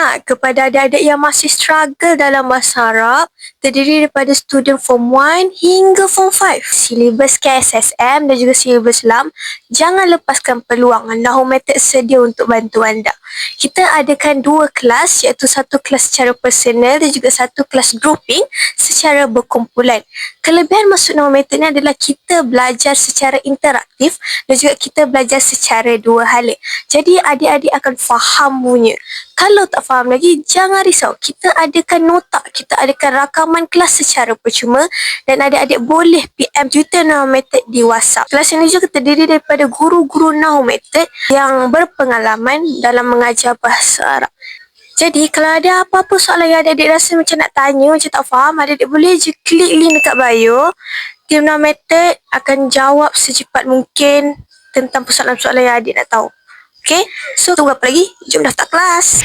Ah, kepada adik-adik yang masih struggle dalam bahasa Arab, terdiri daripada student Form 1 hingga Form 5. Silibus KSSM dan juga silibus LAM, jangan lepaskan peluang. Nahu Method sedia untuk bantu anda. Kita adakan dua kelas, iaitu satu kelas secara personal dan juga satu kelas grouping secara berkumpulan. Kelebihan masuk Nahu Method ni adalah kita belajar secara interaktif dan juga kita belajar secara dua hala. Jadi adik-adik akan faham punya. Kalau tak faham lagi, jangan risau. Kita adakan nota, kita adakan rakaman kelas secara percuma dan adik-adik boleh PM Twitter Nahu Method di WhatsApp. Kelas ini juga terdiri daripada guru-guru Nahu Method yang berpengalaman dalam mengajar bahasa Arab. Jadi kalau ada apa-apa soalan yang adik-adik rasa macam nak tanya, macam tak faham, adik-adik boleh je klik link dekat bio. Tim Nahu Method akan jawab secepat mungkin tentang persoalan-persoalan yang adik nak tahu. Okay, so tunggu apa lagi? Jom daftar kelas.